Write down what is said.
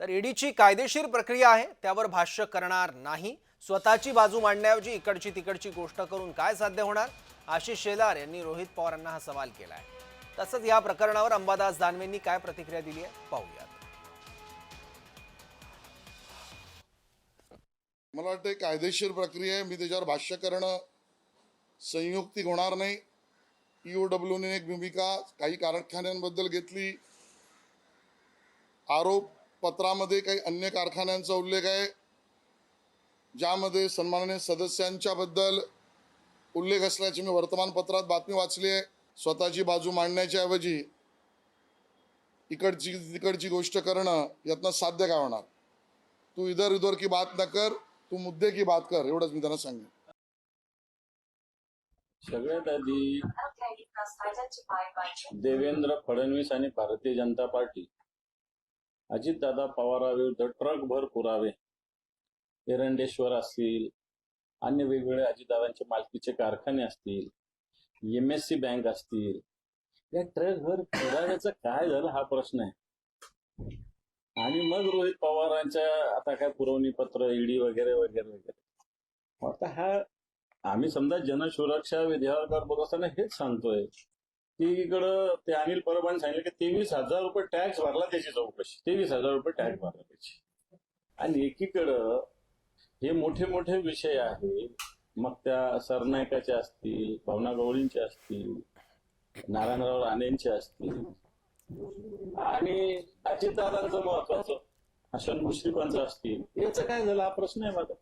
तर ईडीची कायदेशीर प्रक्रिया आहे त्यावर भाष्य करणार नाही. स्वतःची बाजू मांडण्याऐवजी इकडची तिकडची गोष्ट करून काय साध्य होणार? आशिष शेलार यांनी रोहित पवारांना हा सवाल केला आहे तसंच या प्रकरणावर अंबादास दानवेंनी काय प्रतिक्रिया दिली आहे? पाहूयात. मला वाटतं कायदेशीर प्रक्रिया आहे मी त्याच्यावर भाष्य करणं संयुक्तिक होणार नाही. ईओ डब्ल्यूने एक भूमिका काही कारखान्यांबद्दल घेतली. आरोप पत्रामध्ये काही अन्य कारखान्यांचा उल्लेख आहे ज्यामध्ये सन्माननीय सदस्यांच्या बद्दल उल्लेख असल्याची मी वर्तमानपत्रात बातमी वाचली आहे. स्वतःची बाजू मांडण्याच्या ऐवजी इकडची तिकडची गोष्ट करणं यातनं साध्य काय होणार? तू इधर उधर की बात न कर तू मुद्दे की बात कर एवढंच मी त्यांना सांगेन. सगळ्यात आधी देवेंद्र फडणवीस आणि भारतीय जनता पार्टी अजितदादा पवाराविरुद्ध ट्रकभर पुरावे. एरंडेश्वर असतील अन्य वेगवेगळे अजितदादांचे मालकीचे कारखाने असतील एम एस सी बँक असतील. या ट्रकभर पुराव्याचं काय झालं हा प्रश्न आहे. आणि मग रोहित पवारांच्या आता काय पुरवणी पत्र ईडी वगैरे वगैरे वगैरे. आता हा आम्ही समजा जनसुरक्षा विधेयकावर बोलत असताना हेच सांगतोय. की इकडं ते अनिल परबांनी सांगितलं की तेवीस हजार रुपये टॅक्स भरला त्याची चौकशी. तेवीस हजार रुपये टॅक्स भरला त्याची. आणि एकीकडं हे मोठे मोठे विषय आहे मग त्या सरनायकाचे असतील भावना गवळींचे असतील नारायणराव राणेंचे असतील. आणि अजितदादांचं महत्वाचं हसन मुश्रीफांचं असतील. याचं काय झालं? हा प्रश्न आहे माझा.